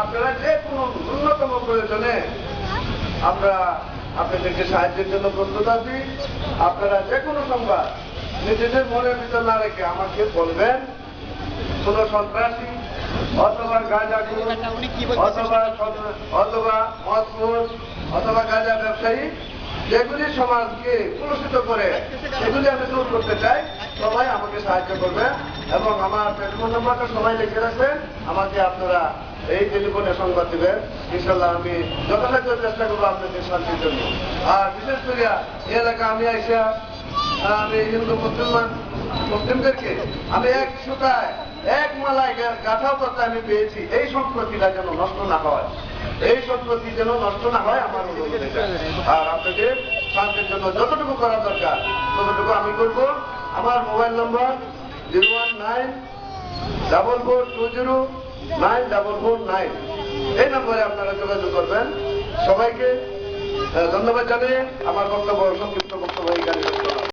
আপনারা যে কোনো ন্যূনতম প্রয়োজনে আমরা আপনাদেরকে সাহায্যের জন্য প্রস্তুত আছি। আপনারা যে কোনো সংবাদ নিজেদের মনের ভিতর না রেখে আমাকে বলবেন। কোন সন্ত্রাসী অথবা গাঁজা অথবা অথবা মদপুর অথবা গাঁজা ব্যবসায়ী, যেগুলি সমাজকে কলুষিত করে, সেগুলি আমি দূর করতে চাই। সবাই আমাকে সাহায্য করবে এবং আমার টেলিফোন নাম্বারটা সবাই লিখে রাখবেন। আমাকে আপনারা এই টেলিফোনে সংবাদ দিবেন। ইনশাল্লাহ আমি যথাসাধ্য চেষ্টা করব আপনাদের শান্তির জন্য। আর বিশেষ করে এই এলাকা আমি আইসা আমি হিন্দু, মুসলমান, মুসলিমদেরকে আমি এক সুতায়, এক মালায় গাঁথাও কথা আমি পেয়েছি। এই সম্প্রতিটা যেন নষ্ট না হয়। এই সম্প্রতি যেন নষ্ট না হয় আমার আর আপনাদের শান্তির জন্য যতটুকু করা দরকার, ততটুকু আমি করব। আমার mobile number zero one nine double four two zero nine double four nine এই নম্বরে আপনারা যোগাযোগ করবেন। সবাইকে ধন্যবাদ জানিয়ে আমার বক্তব্য সংক্ষিপ্ত বক্তব্য এই